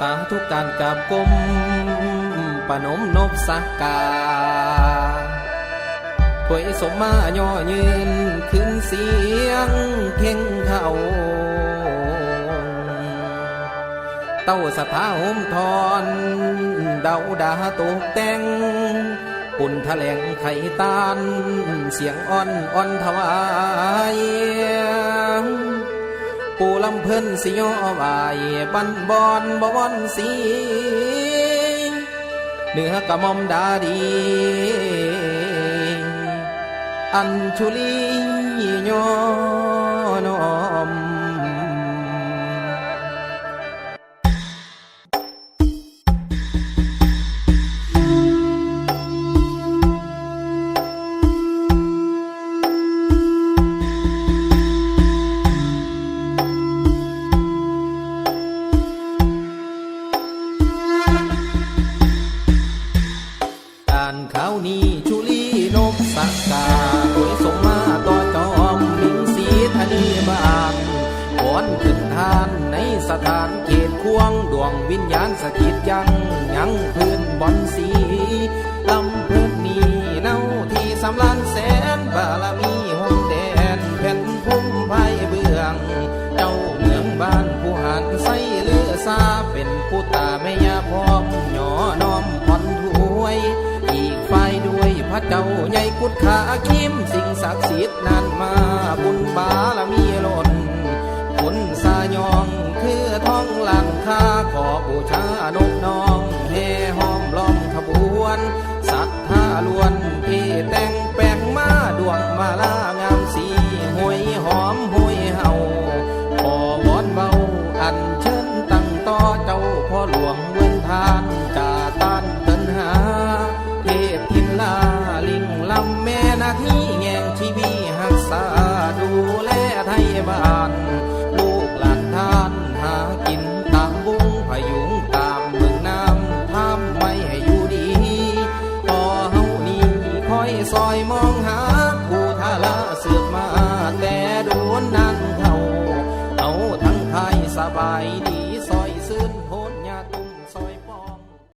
สาธุการกราบกรมปนมนบสักกาถวยสมมาย่อยืนขึ้นเสียงเพ่งเขาเต้าสถาหมทอนเดาดาตกแต่งปุ่นแถลงไข่ตานเสียงอ่อนอ่อนถวาย ปูลำเพิ่นสิยอวายบันบอนบวอนสีเหนือกระมอมดาดี อัญชุลีย่ สถานเขตควงดวงวิญญาณสถิตยังยังพื้นบอนสีลำพิ่นนี้เน่าที่สำลานแสนบารมีหงแดนแผ่นพุ่มไผ่เบื้อง เจ้าเมืองบ้านผู้หันใสเลือซาเป็นผู้ตาแม่ยาพร้อมหย่อน้อมผ่อนถวย อีกฝ่ายด้วยพระเจ้าใหญ่กุดขาคิมสิ่งศักดิ์สิทธิ์นั้นมาบุญบารมีล้น คาขอบูชานกน้องเฮห้อมล้อมขบวนศรัทธาล้วนที่แต่งแปลงมาดวงมาลา ซอยมองหาผู้ทาละเสือกมาแต่ดวนนั่นเขาเอาทั้งไทยสบายดี